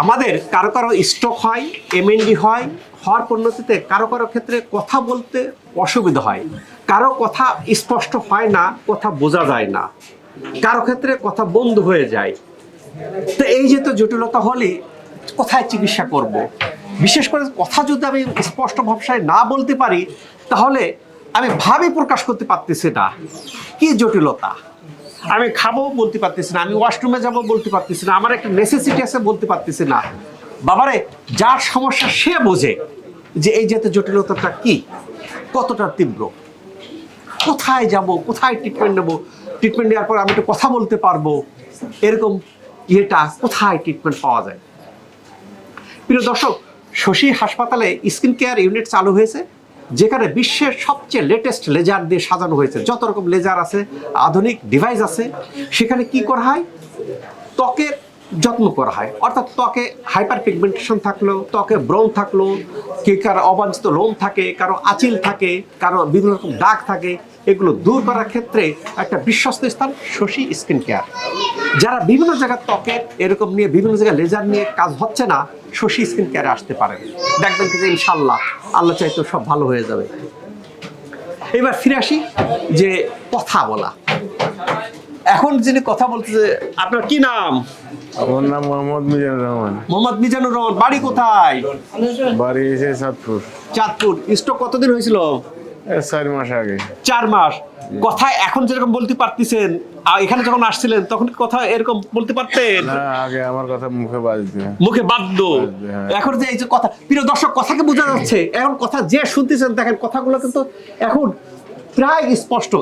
আমাদের কারও কারও স্ট্রোক হয় এমএনডি হয়, হওয়ার পরিণতিতে কারও কারও ক্ষেত্রে কথা বলতে অসুবিধা হয়। কারও কথা স্পষ্ট হয় না, কথা বোঝা যায় না। কারও ক্ষেত্রে কথা বন্ধ হয়ে যায়। তো এই যে তো জটিলতা হলে কোথায় চিকিৎসা করব। বিশেষ করে কথা যদি আমি স্পষ্ট ভাষায় না বলতে পারি, তাহলে আমি ভাবে প্রকাশ করতে পারতেছি না। কি জটিলতা? আমি খাব বলতে পারতেছি না, আমি ওয়াশরুমে যাব বলতে পারতেছি না, আমার একটা নেসেসিটি আছে বলতে পারতেছি না। বাবারে, যার সমস্যা সে বোঝে যে এই যে জটিলতাটা কি, কতটা তীব্র। কোথায় যাব, কোথায় ট্রিটমেন্ট নেব? ট্রিটমেন্ট নেওয়ার পর আমি একটু কথা বলতে পারব। এরকম ইয়েটা কোথায় ট্রিটমেন্ট পাওয়া যায়? প্রিয় দর্শক, শশী হাসপাতালে স্কিন কেয়ার ইউনিট চালু হয়েছে। যেখানে বিশ্বের সবচেয়ে লেটেস্ট লেজার দিয়ে সাজানো হয়েছে। যত রকম লেজার আছে, আধুনিক ডিভাইস আছে, সেখানে কি করা হয়? ত্বকের যত্ন করা হয়। অর্থাৎ ত্বকে হাইপার পিগমেন্টেশন থাকল, ত্বকে ব্রণ থাকল, কে কারও অবাঞ্ছিত লোম থাকে, কারও আচিল থাকে, কারও বিভিন্ন রকম দাগ থাকে, এগুলো দূর করার ক্ষেত্রে একটা বিশ্বস্ত স্থান শশী স্কিন কেয়ার যারা বিভিন্ন জায়গার ত্বকে এরকম নিয়ে, বিভিন্ন জায়গায় লেজার নিয়ে কাজ হচ্ছে না, শশী স্কিন কেয়ারে আসতে পারেন দেখবেন যে ইনশাল্লাহ আল্লাহ চাইতো সব ভালো হয়ে যাবে। এবার ফিরে আসি যে কথা বলা। এখন যিনি কথা বলতেছে, আপনার কি নাম? আমার নাম মোহাম্মদ মিজানুর রহমান। মোহাম্মদ মিজানুর রহমান বাড়ি কোথায়? বাড়ি এসে সাতপুর চাঁদপুর। স্ট্রোক কতদিন হয়েছিল? চার মাস আগে। চার মাস। কথা এখন যেরকম বলতে পারতেছেন আর এখানে যখন আসছিলেন তখন কথা এরকম বলতে পারতেন? আগে আমার কথা মুখে বাজতে মুখে বাধ্য হ্যাঁ। এখন যে এই যে কথা প্রিয় দর্শক কথাকে বোঝা যাচ্ছে এখন কথা যে শুনতেছেন দেখেন কথাগুলো কিন্তু এখন প্রায় স্পষ্ট।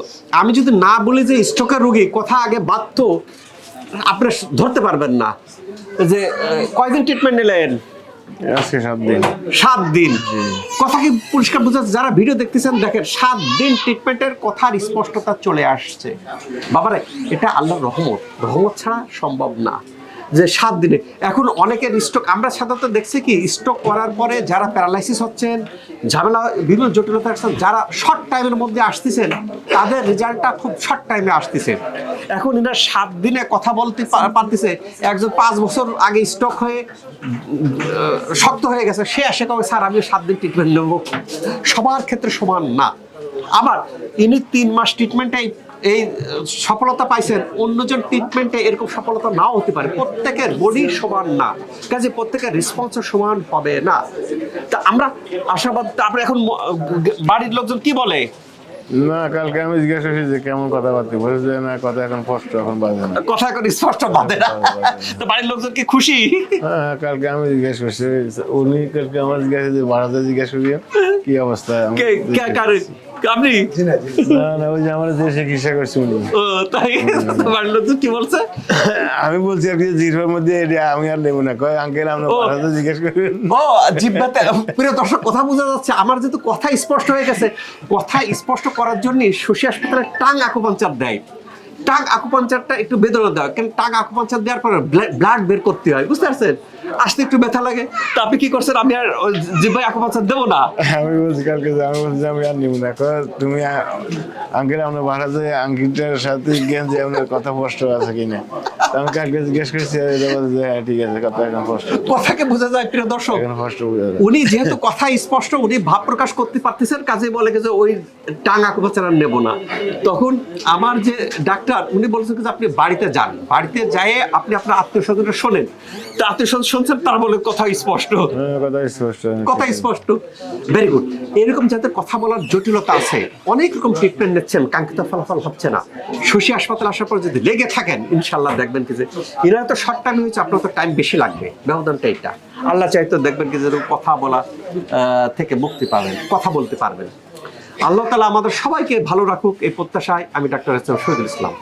আমি যদি না বলি যে স্ট্রোকের রোগী কথা আগে বাধ্য আপনি ধরতে পারবেন না। যে কয়দিন ট্রিটমেন্ট নিলেন? আজকে সাত দিন। সাত দিন। কথা কি পরিষ্কার বোঝা যাচ্ছে? যারা ভিডিও দেখতেছেন দেখেন সাত দিন ট্রিটমেন্টের কথার স্পষ্টতা চলে আসছে। বাবারে এটা আল্লাহর রহমত। রহমত ছাড়া সম্ভব না। যে সাত দিনে। এখন অনেকের স্ট্রোক আমরা সাধারণত দেখছি কি স্ট্রোক করার পরে যারা প্যারালাইসিস হচ্ছেন, ঝামেলা বিভিন্ন জটিলতা আসছেন যারা শর্ট টাইমের মধ্যে আসতেছেন, তাদের রেজাল্টটা খুব শর্ট টাইমে আসতেছে। এখন এরা সাত দিনে কথা বলতে পারতেছে, একজন পাঁচ বছর আগে স্ট্রোক হয়ে শক্ত হয়ে গেছে, সে আসে কবে, স্যার আমি সাত দিন ট্রিটমেন্ট নেব। সবার ক্ষেত্রে সমান না। আবার ইনি তিন মাস ট্রিটমেন্টে এই সফলতা পাইছেন অন্যজন ট্রিটমেন্টে এরকম সফলতা নাও হতে পারে। প্রত্যেকের বডি সমান না। কাজে প্রত্যেকের রেসপন্সও সমান হবে না। তা আমরা আশাবাদ তারপরে এখন বাড়ির লোকজন কি বলে? না কালকে আমি জিজ্ঞাসা করছি যে কেমন কথাবার্তা বলে যে না কথা এখন স্পষ্ট এখন বাজে না। কথা এখন স্পষ্ট বাদে না। তো বাড়ির লোকজন কি খুশি? হ্যাঁ কালকে আমি জিজ্ঞেস করছি উনি কালকে আমার জিজ্ঞাসা যে ভাড়াতে জিজ্ঞেস করি কি অবস্থা? আমি কে কে কারে আপনি? না না ওই যে আমার যে চিকিৎসা করছি উনি। ও তাই? তো কি বলছে? আমি বলছি আর কি জিরোর মধ্যে এটা আমি আর নেব না। কয় আঙ্কেল ও। ভাড়াতে জিজ্ঞেস করবেন ও জিব্বাতে প্রিয় দর্শক কথা বোঝা যাচ্ছে আমার যেহেতু কথা স্পষ্ট হয়ে গেছে কথা স্পষ্ট করার জন্য শশী হাসপাতালে টাং আকুপাঞ্চার দেয়। টাং আকুপাঞ্চারটা একটু বেদনা দেওয়া। কেন টাং আকুপাঞ্চার দেওয়ার পরে ব্লাড বের করতে হয় বুঝতে পারছেন? আসতে একটু ব্যথা লাগে। তা আপনি কি করছেন? আমি আর ওই জিব্বায় আকুপাঞ্চার দেবো না। আমি বলছি কালকে আমি বলছি আমি আর নিব না। তুমি আঙ্কেল আপনার ভাড়াতে আঙ্কেলটার সাথে জ্ঞান যে আপনার কথা স্পষ্ট আছে কিনা? আমি কালকে জিজ্ঞেস করছি যে হ্যাঁ ঠিক আছে কথা এখন স্পষ্ট কথাকে বোঝা যায় প্রিয় দর্শক। এখন স্পষ্ট বোঝা যায় উনি যেহেতু কথা স্পষ্ট উনি ভাব প্রকাশ করতে পারতেছেন কাজে বলে যে ওই টাঙ্গা কুপাচার আর নেব না। তখন আমার যে ডাক্তার উনি বলছেন যে আপনি বাড়িতে যান। বাড়িতে যেয়ে আপনি আপনার আত্মীয় স্বজনরা শোনেন। তা আত্মীয় স্বজন শুনছেন তার বলে কথা স্পষ্ট। হ্যাঁ, কথা স্পষ্ট কথা স্পষ্ট। ভেরি গুড এরকম যাদের কথা বলার জটিলতা আছে অনেক রকম ট্রিটমেন্ট নিচ্ছেন কাঙ্ক্ষিত ফলাফল হচ্ছে না। শশী হাসপাতাল আসার পর যদি লেগে থাকেন ইনশাল্লাহ দেখবেন কি যে এরা তো শর্ট টাইম হয়েছে আপনার তো টাইম বেশি লাগবে। ব্যবধানটা এটা আল্লাহ চাইতো দেখবেন কি যে কথা বলা আহ, থেকে মুক্তি পাবেন কথা বলতে পারবেন। আল্লাহ তালা আমাদের সবাইকে ভালো রাখুক এই প্রত্যাশায় আমি ডাক্তার শহীদুল ইসলাম।